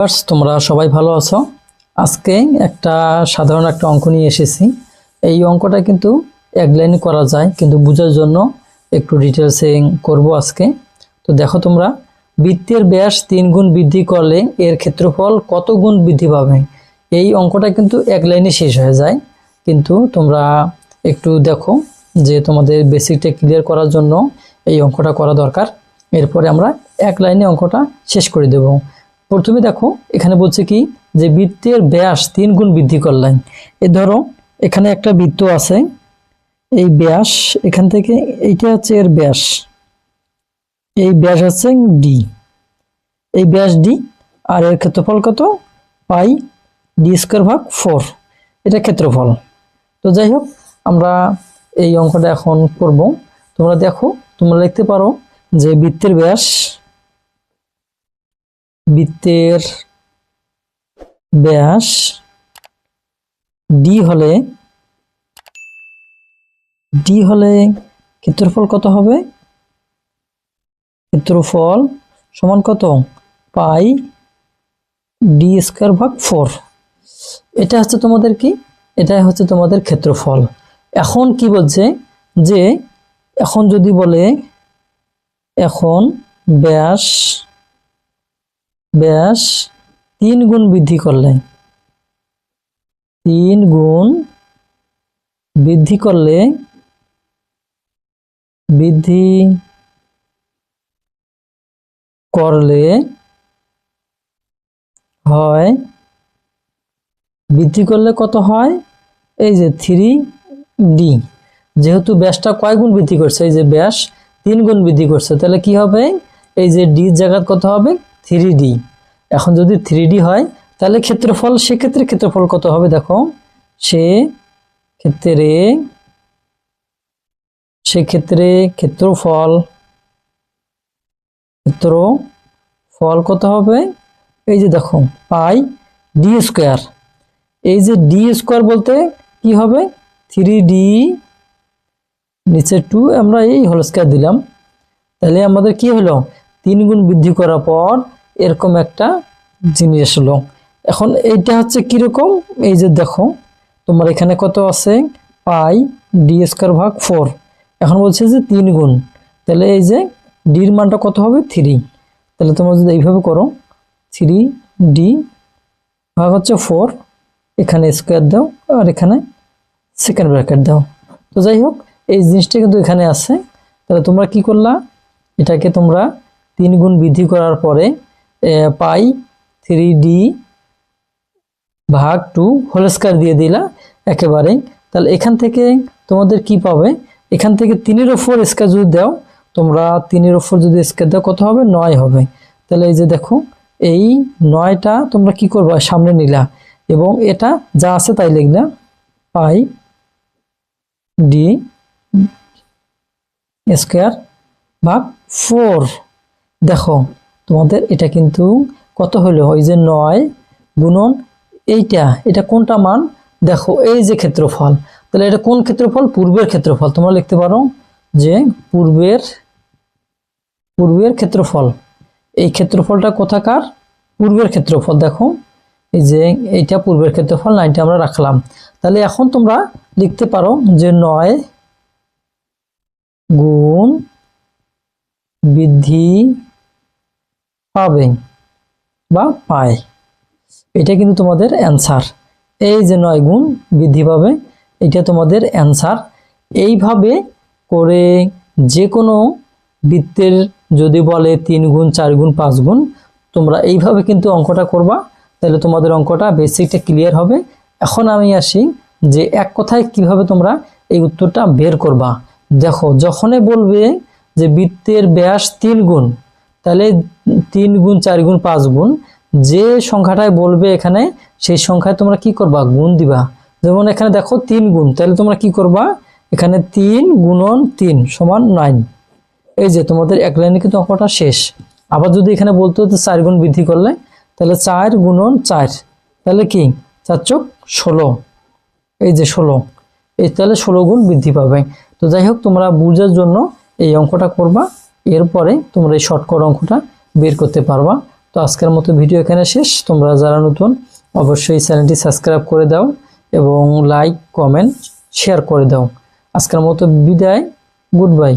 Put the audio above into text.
Viewers, তোমরা সবাই ভালো আছো? আজকে একটা সাধারণ একটা অঙ্ক নিয়ে এসেছি। এই অঙ্কটা কিন্তু এক লাইনে করা যায় কিন্তু বোঝার জন্য একটু ডিটেলসে করব আজকে। তো দেখো তোমরা বৃত্তের ব্যাস তিন গুণ বৃদ্ধি করলে এর ক্ষেত্রফল কত গুণ বৃদ্ধি পাবে? এই অঙ্কটা কিন্তু এক লাইনে শেষ হয়ে যায়। কিন্তু তোমরা একটু দেখো যে তোমাদের বেসিকটা ক্লিয়ার করার জন্য এই অঙ্কটা করা দরকার। এরপরে আমরা এক লাইনে অঙ্কটা শেষ করে দেব। প্রথমে দেখো, এখানে বলছে কি, যে বৃত্তের ব্যাস তিন গুণ বৃদ্ধি করলেন। এ ধরো, এখানে একটা বৃত্ত আছে, এই ব্যাস, এখান থেকে এইটা হচ্ছে এর ব্যাস। এই ব্যাস হচ্ছে ডি এই ব্যাস ডি আর এর ক্ষেত্রফল কত? পাই ডি স্কোয়ার ভাগ ফোর এটা ক্ষেত্রফল। তো যাই হোক, আমরা এই অঙ্কটা এখন করব। তোমরা দেখো, তোমরা লিখতে পারো যে বৃত্তের ব্যাস বৃত্তের ব্যাস ডি হলে ডি হলে ক্ষেত্রফল কত হবে? ক্ষেত্রফল সমান কত? পাই ডি স্কোয়ার ভাগ ফোর এটা হচ্ছে তোমাদের কি? এটা হচ্ছে তোমাদের ক্ষেত্রফল। এখন কি বলছে? যে এখন যদি বলে এখন ব্যাস ব্যাস, তিন গুণ বৃদ্ধি করলে। তিন গুণ বৃদ্ধি করলে বৃদ্ধি করলে হয়, বৃদ্ধি করলে কত হয়? এই যে থ্রি ডি যেহেতু ব্যাসটা কয় গুণ বৃদ্ধি করছে? এই যে ব্যাস, তিন গুণ বৃদ্ধি করছে। তাহলে কি হবে? এই যে ডি জায়গাত কত হবে? থ্রি এখন যদি থ্রি হয়, তাহলে ক্ষেত্রফল, সেক্ষেত্রে ক্ষেত্রফল কত হবে দেখো? সে ক্ষেত্রে, সেক্ষেত্রে ক্ষেত্রফল ক্ষেত্র ফল কত হবে? এই যে দেখো, পাই ডি স্কোয়ার। এই যে ডি স্কোয়ার বলতে কি হবে? থ্রি ডি নিচে টু, আমরা এই হোল স্কোয়ার দিলাম। তাহলে আমাদের কি হলো? তিন গুণ বৃদ্ধি করার পর এরকম একটা জিনিস আসলো। এখন এইটা হচ্ছে কীরকম? এই যে দেখো, তোমার এখানে কত আছে? পাই ডি স্কোয়ার ভাগ ফোর এখন বলছে যে তিন গুণ। তাহলে এই যে ডির মানটা কত হবে? থ্রি তাহলে তোমরা যদি এইভাবে করো থ্রি ডি ভাগ হচ্ছে ফোর এখানে স্কোয়ার দাও আর এখানে সেকেন্ড ব্র্যাকেট দাও। তো যাই হোক, এই জিনিসটা কিন্তু এখানে আছে। তাহলে তোমরা কি করলা? এটাকে তোমরা তিন গুণ বৃদ্ধি করার পরে পাই থ্রি ডি ভাগ টু হোল স্কোয়ার দিয়ে দিলা একেবারে তাহলে এখান থেকে তোমাদের কি পাবে? এখান থেকে তিনের ওপর স্কোয়ার যদি দাও, তোমরা তিনের ওপর যদি স্কোয়ার দাও, কত হবে? নয় হবে। তাহলে এই যে দেখো, এই নয়টা তোমরা কি করবা? সামনে নিলা। এবং এটা যা আছে তাই লিখলা। পাই ডি স্কোয়ার ভাগ ফোর। দেখো তোমাদের এটা কিন্তু কত হলো? ওই যে নয় গুণন এইটা, এটা কোনটা মান? দেখো, এই যে ক্ষেত্রফল। তাহলে এটা কোন ক্ষেত্রফল? পূর্বের ক্ষেত্রফল। তোমরা লিখতে পারো যে পূর্বের পূর্বের ক্ষেত্রফল। এই ক্ষেত্রফলটা কোথাকার? পূর্বের ক্ষেত্রফল। দেখো, এই যে এইটা পূর্বের ক্ষেত্রফল নাইনটা আমরা রাখলাম। তাহলে এখন তোমরা লিখতে পারো যে নয় গুণ বৃদ্ধি পাবে বা পায়। এটা কিন্তু তোমাদের অ্যান্সার এই যে নয় গুণ বৃদ্ধি পাবে, এটা তোমাদের অ্যান্সার এইভাবে করে যে কোনো বৃত্তের যদি বলে তিন গুণ, চার গুণ, পাঁচ গুণ, তোমরা এইভাবে কিন্তু অঙ্কটা করবা, তাহলে তোমাদের অঙ্কটা বেসিকটা ক্লিয়ার হবে। এখন আমি আসি যে এক কথায় কীভাবে তোমরা এই উত্তরটা বের করবা। দেখো, যখনই বলবে যে বৃত্তের ব্যাস তিন গুণ, তাহলে তিন গুণ, চার গুণ, পাঁচ গুণ, যে সংখ্যাটায় বলবে এখানে, সেই সংখ্যায় তোমরা কি করবা? গুণ দিবা। যেমন এখানে দেখো তিন গুণ, তাহলে তোমরা কি করবা? এখানে তিন গুণন তিন সমান নাইন এই যে তোমাদের এক লাইনে কিন্তু অঙ্কটা শেষ। আবার যদি এখানে বলতে হতো চার গুণ বৃদ্ধি করলে, তাহলে চার গুণন চার। তাহলে কি? চার চোখ ষোলো। এই যে ষোলো। এই তাহলে ষোলো গুণ বৃদ্ধি পাবে। তো যাই হোক, তোমরা বুঝার জন্য এই অঙ্কটা করবা। এরপরে তোমরা এই শর্টকট অঙ্কটা বের করতে পারবা। তো আজকের মতো ভিডিও এখানে শেষ। তোমরা যারা নতুন, অবশ্যই চ্যানেলটি সাবস্ক্রাইব করে দাও এবং লাইক, কমেন্ট, শেয়ার করে দাও। আজকের মতো বিদায়। Good bye.